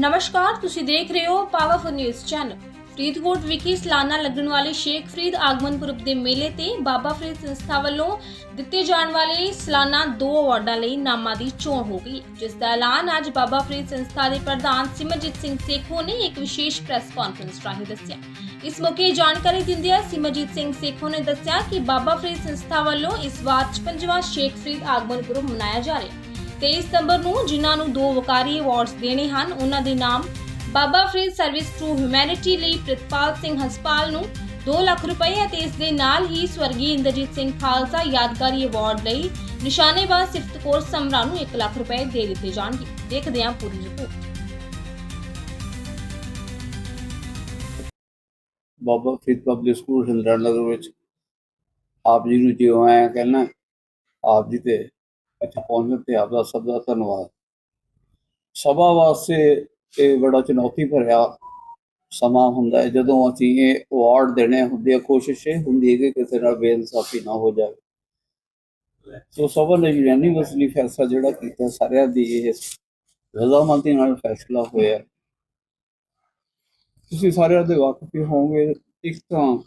ਨਮਸਕਾਰ, ਤੁਸੀਂ ਦੇਖ ਰਹੇ ਹੋ ਪਾਵਰਫੁਲ ਨਿਊਜ਼ ਚੈਨਲ ਫਰੀਦਕੋਟ ਵਿਖੇ ਸਾਲਾਨਾ ਲੱਗਣ ਵਾਲੇ ਸ਼ੇਖ ਫਰੀਦ ਆਗਮਨ ਪੁਰਬ ਦੇ ਮੇਲੇ ਤੇ ਬਾਬਾ ਫਰੀਦ ਸੰਸਥਾ ਵੱਲੋਂ ਦਿੱਤੇ ਜਾਣ ਵਾਲੇ ਸਾਲਾਨਾ ਦੋ ਅਵਾਰਡਾਂ ਲਈ ਨਾਮਾਂ ਦੀ ਚੋਣ ਹੋ ਗਈ। ਜਿਸ ਦਾ ਐਲਾਨ ਅੱਜ ਬਾਬਾ ਫਰੀਦ ਸੰਸਥਾ ਦੇ ਪ੍ਰਧਾਨ ਸਿਮਰਜੀਤ ਸਿੰਘ ਸੇਖੋ ਨੇ ਇੱਕ ਵਿਸ਼ੇਸ਼ ਪ੍ਰੈਸ ਕਾਨਫਰੰਸ ਰਾਹੀਂ ਦੱਸਿਆ। ਇਸ ਮੌਕੇ ਜਾਣਕਾਰੀ ਦਿੰਦਿਆਂ ਸਿਮਰਜੀਤ ਸਿੰਘ ਸੇਖੋ ਨੇ ਦੱਸਿਆ ਕਿ ਬਾਬਾ ਫਰੀਦ ਸੰਸਥਾ ਵੱਲੋਂ ਇਸ ਵਾਰ 55ਵਾਂ ਸ਼ੇਖ ਫਰੀਦ ਆਗਮਨ ਪੁਰਬ ਮਨਾਇਆ ਜਾ ਰਿਹਾ। ਹੈ 23 ਸਤੰਬਰ ਨੂੰ ਜਿਨ੍ਹਾਂ ਨੂੰ ਦੋ ਵਕਾਰੀ ਅਵਾਰਡਸ ਦੇਣੇ ਹਨ, ਉਹਨਾਂ ਦੇ ਨਾਮ Baba Farid service to humanity ਲਈ ਪ੍ਰਿਤਪਾਲ ਸਿੰਘ ਹਸਪਾਲ ਨੂੰ 2 ਲੱਖ ਰੁਪਏ ਅਤੇ ਇਸ ਦੇ ਨਾਲ ਹੀ ਸਵਰਗੀ ਇੰਦਰਜੀਤ ਸਿੰਘ ਖਾਲਸਾ ਯਾਦਗਾਰੀ ਅਵਾਰਡ ਲਈ ਨਿਸ਼ਾਨੇਬਾਜ਼ ਸਿਫਤਕੌਰ ਸਮਰਾ ਨੂੰ 1 ਲੱਖ ਰੁਪਏ ਦੇ ਦਿੱਤੇ ਜਾਣਗੇ। ਦੇਖਦੇ ਹਾਂ ਪੂਰੀ report. Baba Farid public school Hindranagar ਵਿੱਚ ਆਪ ਜੀ ਨੂੰ ਜਿਉਂ ਆਇਆ ਕਹਿਣਾ, ਆਪ ਜੀ ਤੇ ਇੱਥੇ ਪਹੁੰਚਣ ਤੇ ਆਪ ਦਾ ਸਭ ਦਾ ਧੰਨਵਾਦ। ਸਭਾ ਵਾਸਤੇ ਇਹ ਬੜਾ ਚੁਣੌਤੀ ਭਰਿਆ ਸਮਾਂ ਹੁੰਦਾ ਹੈ। ਜਦੋਂ ਅਸੀਂ ਇਹ ਅਵਾਰਡ ਦੇਣੇ ਹੁੰਦੇ ਆ, ਕੋਸ਼ਿਸ਼ ਇਹ ਹੁੰਦੀ ਹੈ ਕਿ ਕਿਸੇ ਨਾਲ ਬੇਇਨਸਾਫੀ ਨਾ ਹੋ ਜਾਵੇ। ਸੋ ਸਭਾ ਨੇ ਯੂਨੀਵਰਸਲੀ ਫੈਸਲਾ ਜਿਹੜਾ ਕੀਤਾ, ਸਾਰਿਆਂ ਦੀ ਇਹ ਰਜ਼ਾਮੰਦੀ ਨਾਲ ਫੈਸਲਾ ਹੋਇਆ। ਤੁਸੀਂ ਸਾਰਿਆਂ ਦੇ ਵਾਕਫ ਹੀ ਹੋਵੋਗੇ, ਇੱਕ ਤਾਂ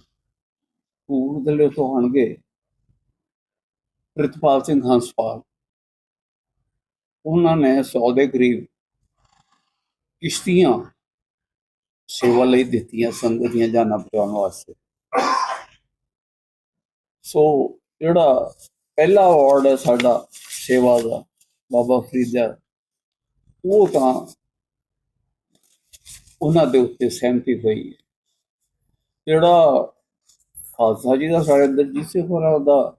ਪੂਰਦਲੇ ਤੋਂ ਹੋਣਗੇ ਪ੍ਰਿਤਪਾਲ ਸਿੰਘ ਹੰਸਪਾਲ। ਉਹਨਾਂ ਨੇ 100 ਦੇ ਕਰੀਬ ਕਿਸ਼ਤੀਆਂ ਸੇਵਾ ਲਈ ਦਿੱਤੀਆਂ ਸੰਗਤ ਦੀਆਂ ਜਾਨਾਂ ਬਚਾਉਣ ਵਾਸਤੇ। ਸੋ ਜਿਹੜਾ ਪਹਿਲਾ ਅਵਾਰਡ ਹੈ ਸਾਡਾ ਸੇਵਾ ਦਾ, ਬਾਬਾ ਫਰੀਦ ਦਾ, ਉਹ ਤਾਂ ਉਹਨਾਂ ਦੇ ਉੱਤੇ ਸਹਿਮਤੀ ਹੋਈ ਹੈ। ਜਿਹੜਾ ਖਾਲਸਾ ਜੀ ਦਾ ਸਾਡੇ ਅੰਦਰ ਜਿਸੇ ਹੋਰਾਂ ਦਾ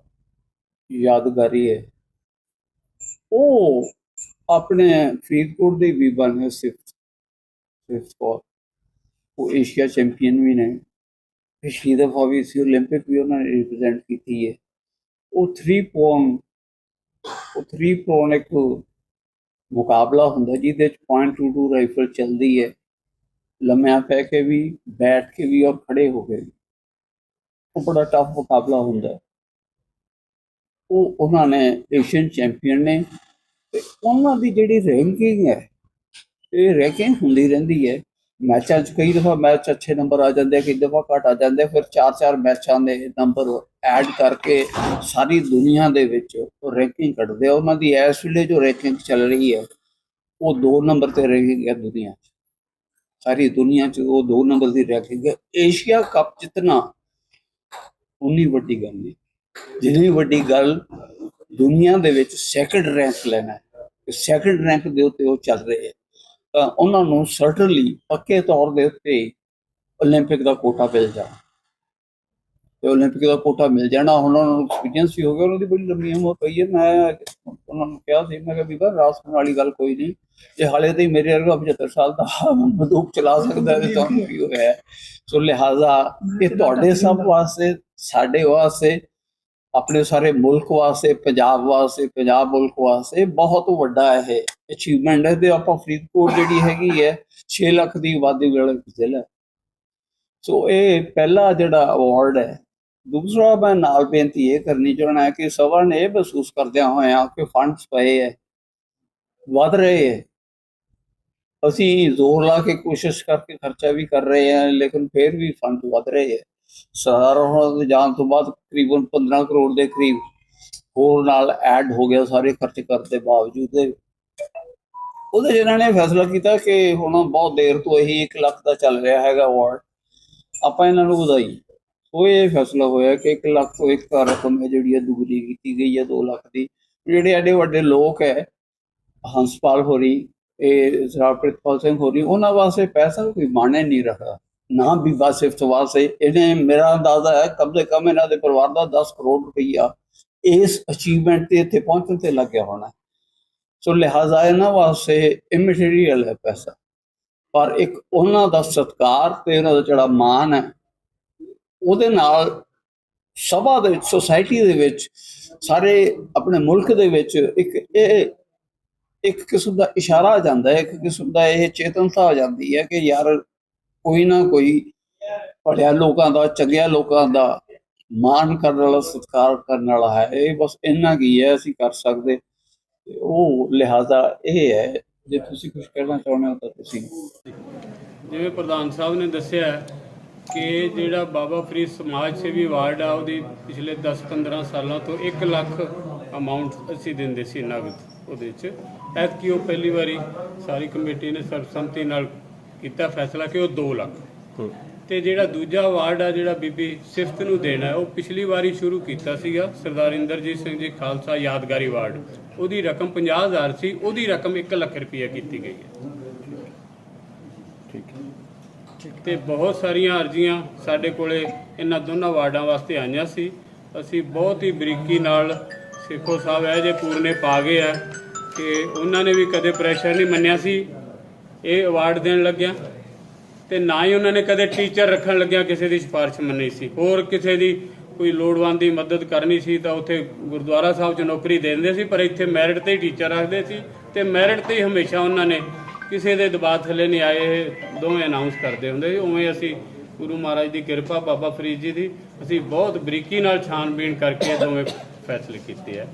ਯਾਦਗਾਰੀ ਹੈ, ਉਹ ਆਪਣੇ ਫਰੀਦਕੋਟ ਦੇ ਵੀ ਬਣੇ ਸਿਫਤ ਸਿਫਤ ਕੌਰ ਉਹ ਏਸ਼ੀਆ ਚੈਂਪੀਅਨ ਵੀ ਨੇ ਪਿਛਲੀ ਦਫਾ ਵੀ ਸੀ 올림픽 ਵੀ ਉਹਨਾਂ ਨੇ ਰਿਪਰੈਜ਼ੈਂਟ ਕੀਤੀ ਹੈ ਉਹ 3 ਪੌਨ ਉਹ 3 ਪੌਨ ਇੱਕ ਮੁਕਾਬਲਾ ਹੁੰਦਾ ਜਿਹਦੇ ਚ .22 ਰਾਈਫਲ ਚੱਲਦੀ ਹੈ ਲੰਮਿਆਂ ਪੈ ਕੇ ਵੀ ਬੈਠ ਕੇ ਵੀ ਔਰ ਖੜੇ ਹੋ ਕੇ ਵੀ ਉਹ ਬੜਾ ਟਫ ਮੁਕਾਬਲਾ ਹੁੰਦਾ ਹੈ। ਉਹ ਉਹਨਾਂ ਨੇ ਏਸ਼ੀਅਨ ਚੈਂਪੀਅਨ ਨੇ ਤੇ ਉਹਨਾਂ ਦੀ ਜਿਹੜੀ ਰੈਂਕਿੰਗ ਹੈ, ਇਹ ਰੈਂਕਿੰਗ ਹੁੰਦੀ ਰਹਿੰਦੀ ਹੈ। ਮੈਚਾਂ 'ਚ ਕਈ ਦਫਾ ਮੈਚ ਅੱਛੇ ਨੰਬਰ ਆ ਜਾਂਦੇ ਕਈ ਦਫਾ ਘੱਟ ਆ ਜਾਂਦੇ ਫਿਰ 4-4 ਮੈਚਾਂ ਦੇ ਨੰਬਰ ਐਡ ਕਰਕੇ ਸਾਰੀ ਦੁਨੀਆ ਦੇ ਵਿੱਚ ਉਹ ਰੈਂਕਿੰਗ ਕੱਢਦੇ ਆ। ਉਹਨਾਂ ਦੀ ਇਸ ਵੇਲੇ ਜੋ ਰੈਂਕਿੰਗ ਚੱਲ ਰਹੀ ਹੈ, ਉਹ 2 ਨੰਬਰ ਤੇ ਰਹੀ ਹੈ ਦੁਨੀਆ 'ਚ। ਸਾਰੀ ਦੁਨੀਆ 'ਚ ਉਹ 2 ਨੰਬਰ ਦੀ ਰੈਂਕਿੰਗ ਹੈ। ਏਸ਼ੀਆ ਕੱਪ ਜਿੱਤਣਾ ਉਨੀ ਵੱਡੀ ਗੱਲ ਨਹੀਂ। ਜਿੰਨੀ ਵੱਡੀ ਗੱਲ ਦੁਨੀਆ ਦੇ ਵਿੱਚ ਸੈਕਿੰਡ ਰੈਂਕ ਲੈਣਾ ਸੈਕੰਡ ਰੈਂਕ ਦੇ ਉੱਤੇ ਉਹ ਚੱਲ ਰਹੇ ਹੈ ਤਾਂ ਉਹਨਾਂ ਨੂੰ ਸਰਟਨਲੀ ਪੱਕੇ ਤੌਰ ਦੇ ਉੱਤੇ 올림픽 ਦਾ ਕੋਟਾ ਮਿਲ ਜਾ ਤੇ 올림픽 ਦਾ ਕੋਟਾ ਮਿਲ ਜਾਣਾ ਹੁਣ ਉਹਨਾਂ ਨੂੰ ਐਕਸਪੀਰੀਅੰਸ ਵੀ ਹੋ ਗਿਆ ਉਹਨਾਂ ਦੀ ਬੜੀ ਲੰਮੀ ਉਮਰ ਪਈ ਹੈ ਮੈਂ ਉਹਨਾਂ ਨੂੰ ਕਿਹਾ ਸੀ ਮੈਂ ਕਿਹਾ ਬੀਬਾ ਰਾਸ ਕਰਨ ਵਾਲੀ ਗੱਲ ਕੋਈ ਨਹੀਂ ਜੇ ਹਾਲੇ ਤੇ ਮੇਰੇ ਵਰਗਾ 75 ਸਾਲ ਦਾ ਬੰਦੂਕ ਚਲਾ ਸਕਦਾ ਹੈ ਤੇ ਤੁਹਾਨੂੰ ਕੀ ਹੋਇਆ ਹੈ? ਸੋ ਲਿਹਾਜ਼ਾ ਇਹ ਤੁਹਾਡੇ ਸਭ ਵਾਸਤੇ ਸਾਡੇ ਵਾਸਤੇ ਆਪਣੇ ਸਾਰੇ ਮੁਲਕ ਵਾਸਤੇ, ਪੰਜਾਬ ਵਾਸਤੇ, ਪੰਜਾਬ ਮੁਲਕ ਵਾਸਤੇ ਬਹੁਤ ਵੱਡਾ ਇਹ ਅਚੀਵਮੈਂਟ ਹੈ ਤੇ ਆਪਾਂ ਫਰੀਦਕੋਟ ਜਿਹੜੀ ਹੈਗੀ ਹੈ 6 ਲੱਖ ਦੀ ਆਬਾਦੀ ਵਾਲਾ ਜ਼ਿਲ੍ਹਾ ਸੋ ਇਹ ਪਹਿਲਾ ਜਿਹੜਾ ਅਵਾਰਡ ਹੈ, ਦੂਸਰਾ ਮੈਂ ਨਾਲ ਬੇਨਤੀ ਇਹ ਕਰਨੀ ਚਾਹਣਾ ਕਿ ਸਭਾ ਨੇ ਇਹ ਮਹਿਸੂਸ ਕਰਦਿਆਂ ਹੋਇਆਂ ਕਿ ਫੰਡਸ ਪਏ ਹੈ, ਵਧ ਰਹੇ ਹੈ। ਅਸੀਂ ਜ਼ੋਰ ਲਾ ਕੇ ਕੋਸ਼ਿਸ਼ ਕਰਕੇ ਖਰਚਾ ਵੀ ਕਰ ਰਹੇ ਹਾਂ, ਲੇਕਿਨ ਫਿਰ ਵੀ ਫੰਡ ਵਧ ਰਹੇ ਹੈ। ਸਾਰਾ ਦੇ ਜਾਣ ਤੋਂ ਬਾਅਦ ਤਕਰੀਬਨ 15 ਕਰੋੜ ਦੇ ਕਰੀਬ ਹੋਰ ਨਾਲ ਐਡ ਹੋ ਗਿਆ ਸਾਰੇ ਖਰਚ ਕਰਨ ਦੇ ਬਾਵਜੂਦ ਉਹਦੇ 'ਚ ਇਹਨਾਂ ਨੇ ਫੈਸਲਾ ਕੀਤਾ ਕਿ ਹੁਣ ਬਹੁਤ ਦੇਰ ਤੋਂ ਇਹੀ 1 ਲੱਖ ਦਾ ਚੱਲ ਰਿਹਾ ਹੈਗਾ ਅਵਾਰਡ ਆਪਾਂ ਇਹਨਾਂ ਨੂੰ ਵਧਾਈ। ਉਹ ਇਹ ਫੈਸਲਾ ਹੋਇਆ ਕਿ 1 ਲੱਖ ਤੋਂ ਇੱਕ ਰਕਮ ਹੈ ਜਿਹੜੀ ਹੈ ਦੁਗਣੀ ਕੀਤੀ ਗਈ ਹੈ 2 ਲੱਖ ਦੀ। ਜਿਹੜੇ ਐਡੇ ਵੱਡੇ ਲੋਕ ਹੈ, ਹੰਸਪਾਲ ਹੋਰੀ, ਇਹ ਸਰਾਬ ਪ੍ਰਿਤਪਾਲ ਸਿੰਘ ਹੋਰੀ, ਉਹਨਾਂ ਵਾਸਤੇ ਪੈਸਾ ਕੋਈ ਮਾਣੇ ਨਹੀਂ ਰੱਖਦਾ ਨਾ ਵੀ ਬਸ ਸਿਫਤ ਵਾਸਤੇ ਇਹਨੇ ਮੇਰਾ ਅੰਦਾਜ਼ਾ ਹੈ ਕਮ ਸੇ ਕਮ ਇਹਨਾਂ ਦੇ ਪਰਿਵਾਰ ਦਾ 10 ਕਰੋੜ ਰੁਪਈਆ ਇਸ ਅਚੀਵਮੈਂਟ ਤੇ ਇੱਥੇ ਪਹੁੰਚਣ ਤੇ ਲੱਗਿਆ ਹੋਣਾ ਸੋ ਲਿਹਾਜ਼ਾ ਇਹਨਾਂ ਵਾਸਤੇ ਇਮਟੀਰੀਅਲ ਹੈ ਪੈਸਾ। ਪਰ ਇੱਕ ਉਹਨਾਂ ਦਾ ਸਤਕਾਰ ਤੇ ਉਹਨਾਂ ਦਾ ਜਿਹੜਾ ਮਾਣ ਹੈ, ਉਹਦੇ ਨਾਲ ਸਭਾ ਦੇ ਵਿੱਚ ਸੋਸਾਇਟੀ ਦੇ ਵਿੱਚ, ਸਾਰੇ ਆਪਣੇ ਮੁਲਕ ਦੇ ਵਿੱਚ ਇੱਕ ਇਹ ਇੱਕ ਕਿਸਮ ਦਾ ਇਸ਼ਾਰਾ ਆ ਜਾਂਦਾ ਹੈ, ਇੱਕ ਕਿਸਮ ਦਾ ਇਹ ਚੇਤਨਤਾ ਆ ਜਾਂਦੀ ਹੈ ਕਿ ਯਾਰ ਕੋਈ ਨਾ ਕੋਈ ਪੜਿਆ ਲੋਕਾਂ ਦਾ, ਚੰਗਿਆ ਲੋਕਾਂ ਦਾ ਮਾਣ ਕਰਨ ਵਾਲਾ, ਸਤਿਕਾਰ ਕਰਨ ਵਾਲਾ ਹੈ। ਇਹ ਬਸ ਇੰਨਾ ਕੀ ਹੈ ਅਸੀਂ ਕਰ ਸਕਦੇ। ਉਹ ਲਿਹਾਜ਼ਾ ਇਹ ਹੈ, ਜੇ ਤੁਸੀਂ ਕੁਝ ਕਹਿਣਾ ਚਾਹੁੰਦੇ ਹੋ ਤਾਂ ਤੁਸੀਂ। ਜਿਵੇਂ ਪ੍ਰਧਾਨ ਸਾਹਿਬ ਨੇ ਦੱਸਿਆ ਕਿ ਜਿਹੜਾ ਬਾਬਾ ਫਰੀਦ ਸਮਾਜ ਸੇਵੀ ਅਵਾਰਡ ਆ, ਉਹਦੀ ਪਿਛਲੇ 10-15 ਸਾਲਾਂ ਤੋਂ 1 ਲੱਖ ਅਮਾਉਂਟ ਅਸੀਂ ਦਿੰਦੇ ਸੀ ਨਗਦ ਉਹਦੇ ਚ। ਐਤਕੀ ਉਹ ਪਹਿਲੀ ਵਾਰੀ ਸਾਰੀ ਕਮੇਟੀ ਨੇ ਸਰਬਸੰਮਤੀ ਨਾਲ ਕੀਤਾ ਫੈਸਲਾ ਕਿ ਉਹ 2 ਲੱਖ। ਤੇ ਜਿਹੜਾ ਦੂਜਾ ਅਵਾਰਡ ਆ ਜਿਹੜਾ ਬੀਬੀ ਸਿਫਤ ਨੂੰ ਦੇਣਾ ਉਹ ਪਿਛਲੀ ਵਾਰੀ ਸ਼ੁਰੂ ਕੀਤਾ ਸੀਗਾ ਸਰਦਾਰ ਇੰਦਰਜੀਤ ਸਿੰਘ ਜੀ ਖਾਲਸਾ ਯਾਦਗਾਰੀ ਅਵਾਰਡ ਉਹਦੀ ਰਕਮ 50000 ਸੀ ਉਹਦੀ ਰਕਮ 1 ਲੱਖ ਰੁਪਏ ਕੀਤੀ ਗਈ ਹੈ। ਠੀਕ ਹੈ। ਤੇ ਬਹੁਤ ਸਾਰੀਆਂ ਅਰਜ਼ੀਆਂ ਸਾਡੇ ਕੋਲੇ ਇਹਨਾਂ ਦੋਨਾਂ ਵਾਰਡਾਂ ਵਾਸਤੇ ਆਈਆਂ ਸੀ। ਅਸੀਂ ਬਹੁਤ ਹੀ ਬਰੀਕੀ ਨਾਲ ਸੇਖੋ ਸਾਹਿਬ ਇਹ ਜੇ ਪੂਰਨੇ ਪਾ ਗਏ ਆ ਕਿ ਉਹਨਾਂ ਨੇ ਵੀ ਕਦੇ ਪ੍ਰੈਸ਼ਰ ਨਹੀਂ ਮੰਨਿਆ ਸੀ। ਇਹ ਅਵਾਰਡ ਦੇਣ ਲੱਗਿਆ। ਤੇ ਨਾ ਹੀ ਉਹਨਾਂ ਨੇ ਕਦੇ ਟੀਚਰ ਰੱਖਣ ਲੱਗਿਆ, ਕਿਸੇ ਦੀ ਸਿਫਾਰਿਸ਼ ਮੰਨੀ ਸੀ। ਹੋਰ ਕਿਸੇ ਦੀ ਕੋਈ ਲੋੜਵੰਦ ਦੀ ਮਦਦ ਕਰਨੀ ਸੀ ਤਾਂ ਉੱਥੇ ਗੁਰਦੁਆਰਾ ਸਾਹਿਬ 'ਚ ਨੌਕਰੀ ਦੇ ਦਿੰਦੇ ਸੀ, ਪਰ ਇੱਥੇ ਮੈਰਿਟ ਤੇ ਹੀ ਟੀਚਰ ਰੱਖਦੇ ਸੀ ਤੇ ਮੈਰਿਟ ਤੇ ਹੀ ਹਮੇਸ਼ਾ ਉਹਨਾਂ ਨੇ ਕਿਸੇ ਦੇ ਦਬਾਅ ਥੱਲੇ ਨਹੀਂ ਆਏ, ਇਹ ਦੋਵੇਂ ਅਨਾਉਂਸ ਕਰਦੇ ਹੁੰਦੇ ਸੀ। ਉਵੇਂ ਅਸੀਂ ਗੁਰੂ ਮਹਾਰਾਜ ਦੀ ਕਿਰਪਾ, ਬਾਬਾ ਫਰੀਦ ਜੀ ਦੀ ਅਸੀਂ ਬਹੁਤ ਬਰੀਕੀ ਨਾਲ ਛਾਣਬੀਣ ਕਰਕੇ ਇਹ ਦੋਵੇਂ ਫੈਸਲੇ ਕੀਤੇ ਆ।